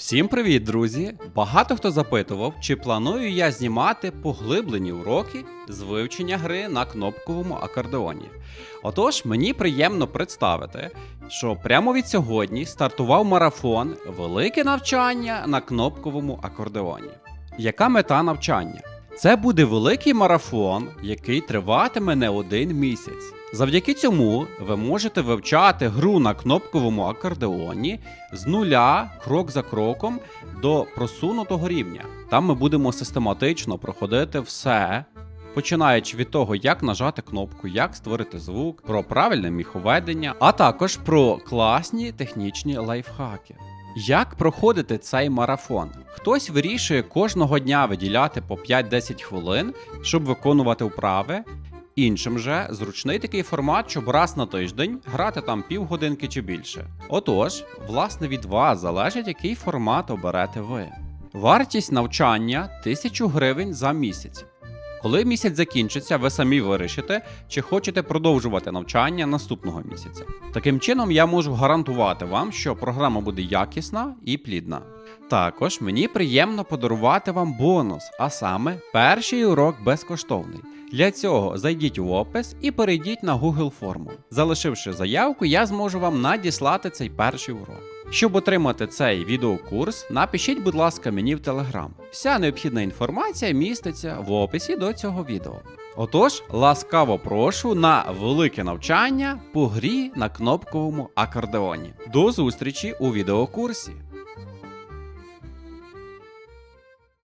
Всім привіт, друзі! Багато хто запитував, чи планую я знімати поглиблені уроки з вивчення гри на кнопковому акордеоні. Отож, мені приємно представити, що прямо від сьогодні стартував марафон Велике навчання на кнопковому акордеоні. Яка мета навчання? Це буде великий марафон, який триватиме не один місяць. Завдяки цьому ви можете вивчати гру на кнопковому акордеоні з нуля, крок за кроком, до просунутого рівня. Там ми будемо систематично проходити все, починаючи від того, як нажати кнопку, як створити звук, про правильне міховедення, а також про класні технічні лайфхаки. Як проходити цей марафон? Хтось вирішує кожного дня виділяти по 5-10 хвилин, щоб виконувати вправи. Іншим же зручний такий формат, щоб раз на тиждень грати там півгодинки чи більше. Отож, власне, від вас залежить, який формат оберете ви. Вартість навчання 1000 гривень за місяць. Коли місяць закінчиться, ви самі вирішите, чи хочете продовжувати навчання наступного місяця. Таким чином, я можу гарантувати вам, що програма буде якісна і плідна. Також мені приємно подарувати вам бонус, а саме перший урок безкоштовний. Для цього зайдіть в опис і перейдіть на Google форму. Залишивши заявку, я зможу вам надіслати цей перший урок. Щоб отримати цей відеокурс, напишіть, будь ласка, мені в Telegram. Вся необхідна інформація міститься в описі до цього відео. Отож, ласкаво прошу на велике навчання по грі на кнопковому акордеоні. До зустрічі у відеокурсі!